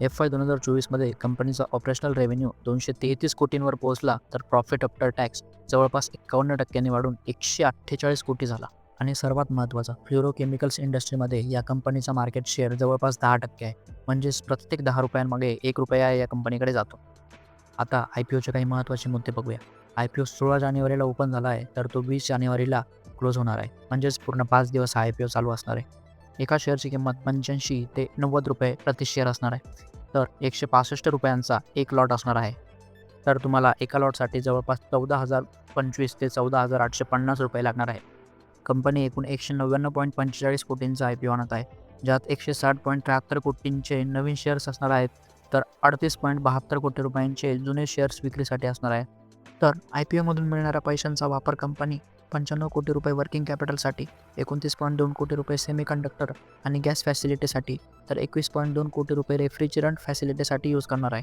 F I दोन हजार चोवीसमध्ये कंपनीचा ऑपरेशनल रेव्हेन्यू दोनशे तेहतीस कोटींवर पोहोचला तर प्रॉफिट आफ्टर टॅक्स जवळपास एकावन्न टक्क्यांनी वाढून एकशे अठ्ठेचाळीस कोटी झाला. आणि सर्वात महत्त्वाचा फ्ल्युरोकेमिकल्स इंडस्ट्रीमध्ये या कंपनीचा मार्केट शेअर जवळपास दहा टक्के आहे. म्हणजेच प्रत्येक दहा रुपयांमागे एक रुपया या कंपनीकडे जातो. आता आय पी ओचे काही महत्त्वाचे मुद्दे बघूया. आय पी ओ सोळा जानेवारीला ओपन झाला आहे तर तो वीस जानेवारीला क्लोज होणार आहे. म्हणजेच पूर्ण पाच दिवस हा आय पी ओ चालू असणार आहे. एका शेअरची किंमत पंच्याऐंशी ते नव्वद रुपये प्रति शेअर असणार आहे. तर एकशे पासष्ट रुपयांचा एक लॉट असणार आहे. तर तुम्हाला एका लॉटसाठी जवळपास चौदा हजार पंचवीस ते चौदा हजार आठशे पन्नास रुपये लागणार आहे. कंपनी एकूण एकशे नव्याण्णव पॉईंट पंचेचाळीस कोटींचा आय पी ओ आणत आहे. ज्यात एकशे साठ पॉईंट त्र्याहत्तर कोटींचे नवीन शेअर्स असणार आहेत. तर अडतीस पॉईंट बहात्तर कोटी रुपयांचे जुने शेअर्स विक्रीसाठी असणार आहे. तर आय पी ओमधून मिळणाऱ्या पैशांचा वापर कंपनी पंच्याण्णव कोटी रुपये वर्किंग कॅपिटलसाठी एकोणतीस पॉईंट दोन कोटी रुपये सेमी कंडक्टर आणि गॅस फॅसिलिटीसाठी तर एकवीस पॉईंट दोन कोटी रुपये रेफ्रिजरंट फॅसिलिटीसाठी यूज करणार आहे.